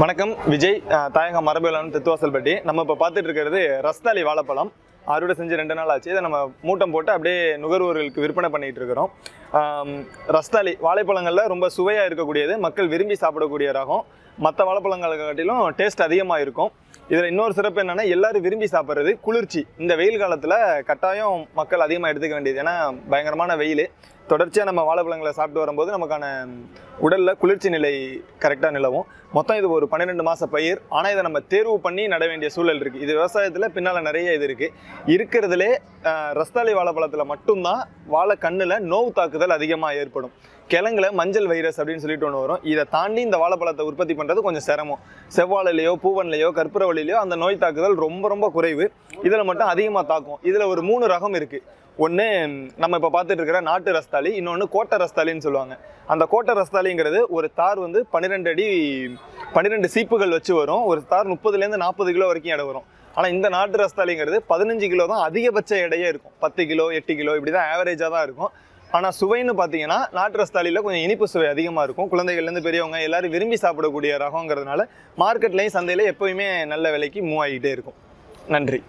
வணக்கம் விஜய். தாயகம் மரபேலான தெத்துவாசல்பட்டி நம்ம இப்போ பார்த்துட்டு இருக்கிறது ரஸ்தாலி வாழைப்பழம். அறுவடை செஞ்சு ரெண்டு நாள் ஆச்சு. இதை நம்ம மூட்டம் போட்டு அப்படியே நுகர்வோர்களுக்கு விற்பனை பண்ணிகிட்டு இருக்கிறோம். ரஸ்தாலி வாழைப்பழங்களில் ரொம்ப சுவையாக இருக்கக்கூடியது மக்கள் விரும்பி சாப்பிடக்கூடிய ரகம். மற்ற வாழைப்பழங்களை காட்டிலும் டேஸ்ட் அதிகமாக இருக்கும். இதில் இன்னொரு சிறப்பு என்னென்னா எல்லாரும் விரும்பி சாப்பிட்றது குளிர்ச்சி. இந்த வெயில் காலத்தில் கட்டாயம் மக்கள் அதிகமாக எடுத்துக்க வேண்டியது. ஏன்னா பயங்கரமான வெயில். தொடர்ச்சியாக நம்ம வாழைப்பழங்களை சாப்பிட்டு வரும்போது நமக்கான உடலில் குளிர்ச்சி நிலை கரெக்டாக நிலவும். மொத்தம் இது ஒரு பன்னிரெண்டு மாத பயிர். ஆனால் இதை நம்ம தேர்வு பண்ணி நட வேண்டிய சூழல் இருக்குது இது விவசாயத்தில் பின்னால் நிறைய இது இருக்குது இருக்கிறதுலே ரஸ்தாலி ரஸ்தாளி வாழைப்பழத்தில் மட்டும்தான் வாழை கண்ணில் நோவு தாக்குதல் அதிகமாக ஏற்படும். கிழங்குல மஞ்சள் வைரஸ் அப்படின்னு சொல்லிட்டு ஒன்று வரும். இதை தாண்டி இந்த வாழைப்பழத்தை உற்பத்தி பண்ணுறது கொஞ்சம் சிரமம். செவ்வாழையிலையோ பூவன்லையோ கற்பூரவள்ளிலையோ அந்த நோய் தாக்குதல் ரொம்ப ரொம்ப குறைவு. இதில் மட்டும் அதிகமாக தாக்கும். இதில் ஒரு மூணு ரகம் இருக்குது ஒன்று நம்ம இப்போ பார்த்துட்டு இருக்கிற நாட்டு ரஸ்தாளி இன்னொன்று கோட்டை ரஸ்தாளின்னு சொல்லுவாங்க. அந்த கோட்டை ரஸ்தாளிங்கிறது ஒரு தார் வந்து பன்னிரெண்டு அடி பன்னிரெண்டு சீப்புகள் வச்சு வரும். ஒரு தார் முப்பதுலேருந்து நாற்பது கிலோ வரைக்கும் எடை வரும். ஆனால் இந்த நாட்டு ரஸ்தாளிங்கிறது பதினஞ்சு கிலோ தான் அதிகபட்ச எடையே இருக்கும். பத்து கிலோ எட்டு கிலோ இப்படி தான் ஆவரேஜாக தான் இருக்கும். ஆனால் சுவைன்னு பார்த்தீங்கன்னா நாட்டு ரஸ்தாலியில் கொஞ்சம் இனிப்பு சுவை அதிகமாக இருக்கும். குழந்தைகள்லேருந்து பெரியவங்க எல்லாரும் விரும்பி சாப்பிடக்கூடிய ரகங்கிறதுனால மார்க்கெட்லேயும் சந்தையில் எப்போயுமே நல்ல விலைக்கு மூவ் ஆகிட்டே இருக்கும். நன்றி.